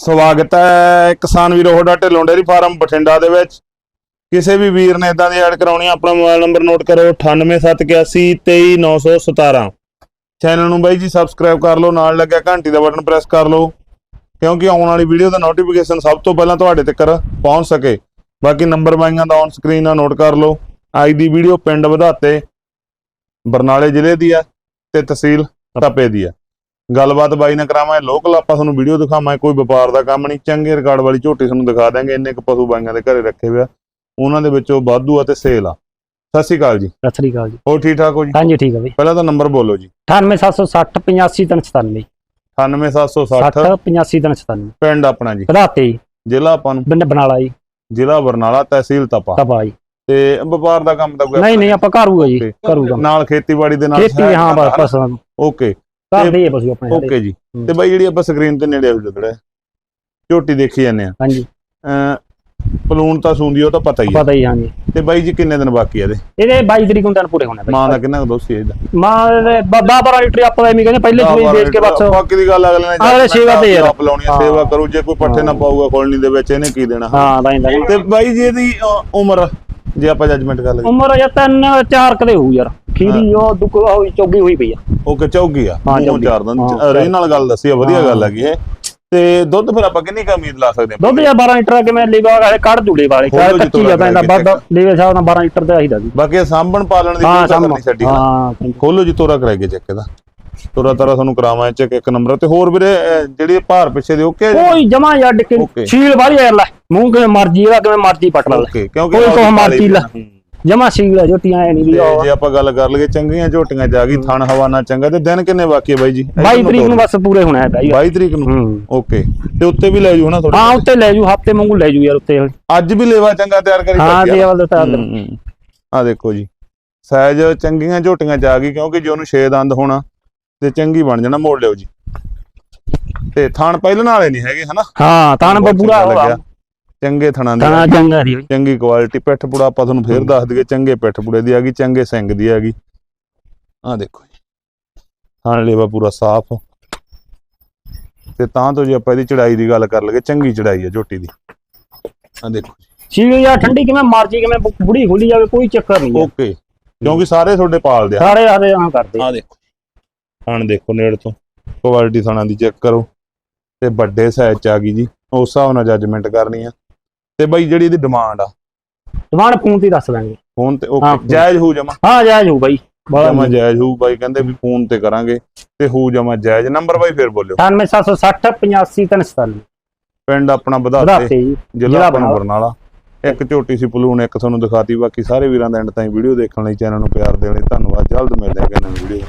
ਸਵਾਗਤ ਹੈ ਕਿਸਾਨ ਵੀਰੋ ਹੋਡਾ ਢਿੱਲੋਂ ਡੇਅਰੀ ਫਾਰਮ ਬਠਿੰਡਾ ਦੇ ਵਿੱਚ। ਕਿਸੇ ਵੀ ਵੀਰ ਨੇ ਇਦਾਂ ਦੀ ਐਡ ਕਰਾਉਣੀ ਆ, ਆਪਣਾ ਮੋਬਾਈਲ ਨੰਬਰ ਨੋਟ ਕਰੋ 9871823917 ਚੈਨਲ ਨੂੰ ਬਾਈ ਜੀ ਸਬਸਕ੍ਰਾਈਬ ਕਰ ਲਓ, ਨਾਲ ਲੱਗਿਆ ਘੰਟੀ ਦਾ ਬਟਨ ਪ੍ਰੈਸ ਕਰ ਲਓ, ਕਿਉਂਕਿ ਆਉਣ ਵਾਲੀ ਵੀਡੀਓ ਦਾ ਨੋਟੀਫਿਕੇਸ਼ਨ ਸਭ ਤੋਂ ਪਹਿਲਾਂ ਤੁਹਾਡੇ ਤੱਕ ਪਹੁੰਚ ਸਕੇ। ਬਾਕੀ ਨੰਬਰ ਬਾਈਆਂ ਦਾ ਔਨ ਸਕਰੀਨ ਨਾਲ ਨੋਟ ਕਰ ਲਓ। ਅੱਜ ਦੀ ਵੀਡੀਓ ਪਿੰਡ ਵਧਾਤੇ, ਬਰਨਾਲੇ ਜ਼ਿਲ੍ਹੇ ਦੀ ਆ ਤੇ ਤਹਿਸੀਲ ਟੱਪੇ ਦੀ ਆ। ਗੱਲਬਾਤ ਬਾਈ ਨਾਲ ਕਰਾਵਾਂਗੇ ਲੋਕਲ ਆਪਾਂ ਤੁਹਾਨੂੰ ਵੀਡੀਓ ਦਿਖਾਵਾਂਗੇ ਕੋਈ ਵਪਾਰ ਦਾ ਕੰਮ ਨਹੀਂ ਚੰਗੇ ਰਿਕਾਰਡ ਵਾਲੀ ਝੋਟੀ ਤੁਹਾਨੂੰ ਦਿਖਾ ਦਾਂਗੇ ਇੰਨੇ ਕੁ ਪਸ਼ੂ ਬਾਈਆਂ ਦੇ ਘਰੇ ਰੱਖੇ ਹੋਏ ਆ। ਉਹਨਾਂ ਦੇ ਵਿੱਚੋਂ ਵਾਧੂ ਆ ਤੇ ਸੇਲ ਆ। ਸਤਿ ਸ਼੍ਰੀ ਅਕਾਲ ਜੀ। ਸਤਿ ਸ੍ਰੀ ਅਕਾਲ ਜੀ। ਹੋਰ ਠੀਕ ਠਾਕ ਹੋ ਜੀ? ਹਾਂਜੀ ਠੀਕ ਹੈ ਬਈ। ਪਹਿਲਾਂ ਤਾਂ ਨੰਬਰ ਬੋਲੋ ਜੀ। 98760 85397 98760 60 85397 ਪਿੰਡ ਆਪਣਾ ਜੀ। ਵਧਾਤੇ ਜੀ। ਜ਼ਿਲ੍ਹਾ ਆਪਾਂ ਨੂੰ। ਪਿੰਡ ਬਨਾਲਾ ਜੀ। ਜ਼ਿਲ੍ਹਾ ਬਰਨਾਲਾ ਤਹਿਸੀਲ ਤਪਾ। ਤਪਾ ਜੀ। ਤੇ ਵਪਾਰ ਦਾ ਕੰਮ ਤਾਂ ਕੋਈ ਨਹੀਂ ਨਹੀਂ ਆਪਾਂ ਘਰੂਗਾ ਜੀ. ਕਰੂਗਾ ਨਾਲ ਖੇਤੀਬਾੜੀ ਦੇ ਨਾਲ ਖੇਤੀ ਹਾਂ ਬਸ ਓਕੇ। ਘਰ ਦੇ ਹੀ ਆ ਪਸ਼ੂ ਆਪਣੇ ਸਾਰੇ। ਓਕੇ ਜੀ। ਹੂੰ। ਤੇ ਬਾਈ ਜਿਹੜੀ ਆਪਾਂ ਸਕਰੀਨ ਤੇ ਨੇੜੇ ਹੋ ਜਿਹੜਾ ਝੋਟੀ ਦੇਖੀ ਜਾਂਦੇ ਆ। ਹਾਂਜੀ। ਅਮ ਪਲੂਣ ਤਾਂ ਸੁੰਦੀ ਉਹ ਤਾਂ ਪਤਾ ਹੀ ਆ। ਪਤਾ ਹੀ ਹਾਂਜੀ। ਤੇ ਬਾਈ ਜੀ ਕਿੰਨੇ ਦਿਨ ਬਾਕੀ ਆ ਇਹਦੇ? ਇਹਦੇ 22 ਤਰੀਕ ਨੂੰ ਦਿਨ ਪੂਰੇ ਹੋਣੇ ਮਾਂ ਦਾ ਕਿੰਨਾ ਕੁ ਦੁੱਧ ਸੀ ਇਹਦਾ? ਮਾਂ ਦੇ 10 12 ਲੀਟਰ ਆਪਾਂ ਐਵੇਂ ਕਹਿੰਦੇ ਪਹਿਲੇ ਸੂਈ ਵੇਚ ਕੇ ਬਸ। ਬਾਕੀ ਦੀ ਗੱਲ ਅਗਲੇ ਨੇ ਅਗਲੇ ਸੇਵਾ ਤੇ ਯਾਰ। ਆਪ ਲਾਉਣੀ ਆ। ਸੇਵਾ ਕਰੂ ਜੇ ਕੋਈ ਪੱਠੇ ਨਾ। ਪਾਊਗਾ ਖੋਲਣੀ ਦੇ ਵਿੱਚ ਇਹਨੇ ਕੀ ਦੇਣਾ? ਹਾਂ ਤਾਂ ਇੰਦਾ ਤੇ। ਬਾਈ ਜੀ ਇਹਦੀ ਅ, ਉਮਰ ਜੇ ਆਪਾਂ ਜੱਜਮੈਂਟ ਕਰ ਲਈਏ। ਉਮਰ ਜਾਂ ਤਿੰਨ ਚਾਰ ਕਦੇ ਹੋਊ ਯਾਰ। ਖੀਰੀ ਉਹ ਦੁੱਕ ਹੋਈ ਚੌਗੀ ਹੋਈ ਪਈ ਆ। ਓਕੇ ਚੌਗੀ ਆ? ਹਾਂ, ਮੂੰਹ ਚੌਗੀ। ਚਾਰ ਦਿਨ ਹਾਂ, ਰੇ ਨਾਲ ਗੱਲ ਦੱਸੀ ਆ ਵਧੀਆ। ਗੱਲ ਹੈਗੀ ਇਹ। ਤੇ ਦੁੱਧ ਫਿਰ ਆਪਾਂ ਕਿੰਨੀ ਕੁ ਉਮੀਦ ਲਾ ਸਕਦੇ ਹਾਂ? ਦੁੱਧ ਜਾਂ 12 ਲੀਟਰ ਕਿਵੇਂ ਲੀਵਾ ਵਾਲੇ ਕੱਢ ਦੂਲੇ ਵਾਲੇ ਜੀ ਕੱਚੀ ਆ ਪੈਂਦਾ ਵੱਧ ਲੀਵੇ ਸਾਹਿਬ ਨਾਲ 12 ਲੀਟਰ ਦਾ ਚਾਹੀਦਾ ਜੀ। ਬਾਕੀ ਇਹ ਸਾਂਭਣ ਪਾਲਣ ਦੀ ਹਾਂ ਕੋਈ ਗੱਲ ਸਾਹਮਣੇ ਨਹੀਂ ਛੱਡੀ ਹਾਂ ਖੋਲੋ ਜੀ ਤੋਰਾ ਕਰਾਈਏ ਚੈੱਕ ਇਹਦਾ। ਤੋਰਾ ਤਾਰਾ ਤੁਹਾਨੂੰ ਕਰਾਵਾਂ ਚੈੱਕ ਇੱਕ ਨੰਬਰ ਤੇ ਹੋਰ ਵੀਰੇ ਜਿਹੜੀ ਇਹ ਭਾਰ ਪਿੱਛੇ ਦੇ ਓਕੇ ਕੋਈ ਜਮਾ ਜੱਡ ਕੇ Okay. ਸੀਲ ਵਾਲੀ ਯਾਰ ਲੈ। ਮੂੰਹ ਕਿਵੇਂ ਮਰਜ਼ੀ ਇਹਦਾ ਕਿਵੇਂ ਮਰਜ਼ੀ ਪਟ ਲੈ। ਓਕੇ ਕਿਉਂਕਿ ਕੋਈ ਵਾਲੀ ਮਰਜ਼ੀ ਲਾ। ਹੂੰ। ਜਮਾ ਸੀਲ ਆ ਜੋਟੀਆਂ ਐ ਨਹੀਂ ਵੀ ਤੇ ਜੇ ਆਪਾਂ ਗੱਲ ਕਰ ਲਈਏ ਚੰਗੀਆਂ ਝੋਟੀਆਂ ਜਾ ਗਈ ਥਣ ਹਵਾ ਨਾਲ ਚੰਗਾ ਤੇ ਦਿਨ ਕਿੰਨੇ ਬਾਕੀ ਹੈ ਬਾਈ ਜੀ? 22 ਤਰੀਕ ਨੂੰ ਬਸ ਪੂਰੇ ਹੋਣਾ ਹੈ ਬਾਈ। 22 ਤਰੀਕ ਨੂੰ? ਹੂੰ। ਓਕੇ। ਤੇ ਉੱਤੇ ਵੀ ਲੈ ਜੂ ਹਨਾ ਹਾਂ ਥੋੜਾ ਉੱਤੇ ਲੈ ਜੂ ਹਫ਼ਤੇ ਵਾਂਗੂ ਲੈ ਜੂ ਯਾਰ ਉੱਤੇ ਅੱਜ ਵੀ ਲੇਵਾ ਚੰਗਾ ਤਿਆਰ ਕਰੀ ਹਾਂ। ਦੇ ਵੱਲ ਤਾਂ ਆ ਦੇਖੋ ਜੀ। ਸਾਈਜ਼ ਚੰਗੀਆਂ ਝੋਟੀਆਂ ਜਾ ਗਈ ਕਿਉਂਕਿ ਜੇ ਉਹਨੂੰ ਛੇ ਦੰਦ ਹੋਣਾ ਤੇ ਚੰਗੀ ਬਣ ਜਾਣਾ ਮੋੜ ਲਿਓ ਜੀ। ਤੇ ਥਣ ਪਹਿਲਾਂ ਵਾਲੇ ਨਹੀਂ ਹੈਗੇ ਹਨਾ? ਹਾਂ ਤਾਂ ਬਹੁਤ ਪੂਰਾ ਲੱਗਿਆ। ਚੰਗੇ ਥਣਾਂ ਦੀ ਤਾਂ ਚੰਗਾ ਦੀ ਚੰਗੀ ਕੁਆਲਿਟੀ ਪਿੱਠ ਪੁੜਾ ਆਪਾਂ ਤੁਹਾਨੂੰ ਫੇਰ ਦੱਸ ਦਈਏ ਚੰਗੇ ਪਿੱਠ ਪੁੜੇ ਦੀ ਹੈਗੀ ਚੰਗੇ ਸਿੰਘ ਦੀ ਆ ਦੇਖੋ ਜੀ। ਥਣ ਲੇਵਾ ਪੂਰਾ ਸਾਫ਼। ਤੇ ਤਾਂ ਤੋਂ ਜੇ ਆਪਾਂ ਇਹਦੀ ਚੜਾਈ ਦੀ ਗੱਲ ਕਰ ਲਈਏ ਚੰਗੀ ਚੜਾਈ ਹੈ ਝੋਟੀ ਦੀ। ਆ ਦੇਖੋ ਜੀ। ਸੀਲ ਯਾਰ ਠੰਡੀ ਕਿਵੇਂ ਮਰਜ਼ੀ ਕਿਵੇਂ ਬੁੜੀ ਖੁੱਲੀ ਜਾਵੇ ਕੋਈ ਚੱਕਰ ਨਹੀਂ। ਓਕੇ। ਕਿਉਂਕਿ ਸਾਰੇ ਤੁਹਾਡੇ ਪਾਲਦੇ ਆ। ਸਾਰੇ ਆਦੇ ਹਾਂ ਕਰਦੇ ਆ। ਦੇਖੋ ਥਣ ਦੇਖੋ ਨੇੜ ਤੋਂ। ਕੁਆਲਿਟੀ ਥਣਾਂ ਦੀ ਚੈੱਕ ਕਰੋ। ਤੇ ਵੱਡੇ ਸਾਈਜ਼ ਚ ਆ ਗਈ ਜੀ। ਉਸ ਹਿਸਾਬ ਨਾਲ ਜੱਜਮੈਂਟ ਕਰਨੀ ਆ। ਤੇ ਬਾਈ ਜਿਹੜੀ ਇਹਦੀ ਡਿਮਾਂਡ ਆ। ਦੁਕਾਨ ਫੋਨ ਤੇ ਹੀ ਦੱਸ ਦਾਂਗੇ। ਫੋਨ ਤੇ ਹਾਂ, ਓਕੇ। ਜਾਇਜ਼ ਹੋ ਜਮਾ ਹਾਂ ਜਾਇਜ਼ ਹੋਊ ਬਾਈ। ਜਮਾ ਬੜਾ ਜਾਇਜ਼ ਹੋਊ ਬਾਈ ਕਹਿੰਦੇ ਵੀ ਫੋਨ ਤੇ ਕਰਾਂਗੇ ਤੇ ਹੋ ਜਮਾ ਜਾਇਜ਼। ਨੰਬਰ ਬਾਈ ਫੇਰ ਬੋਲਿਓ। 98760 85347 ਪਿੰਡ ਆਪਣਾ ਵਧਾਤੇ ਵਧਾਤੇ ਜੀ। ਜ਼ਿਲ੍ਹਾ ਜ਼ਿਲ੍ਹਾ ਆਪਣਾ ਬਰਨਾਲਾ। ਬਰਨਾਲਾ। ਇੱਕ ਝੋਟੀ ਸੀ ਪਲੂਨ ਇੱਕ ਤੁਹਾਨੂੰ ਦਿਖਾਤੀ ਬਾਕੀ ਸਾਰੇ ਵੀਰਾਂ ਦਾ ਐਂਡ ਤਾਈਂ ਵੀਡੀਓ ਦੇਖਣ ਲਈ ਚੈਨਲ ਨੂੰ ਪਿਆਰ ਦੇਣ ਲਈ ਧੰਨਵਾਦ। ਜਲਦ ਮਿਲਦੇ ਹਾਂ ਕਿ ਨਵੀਂ ਵੀਡੀਓ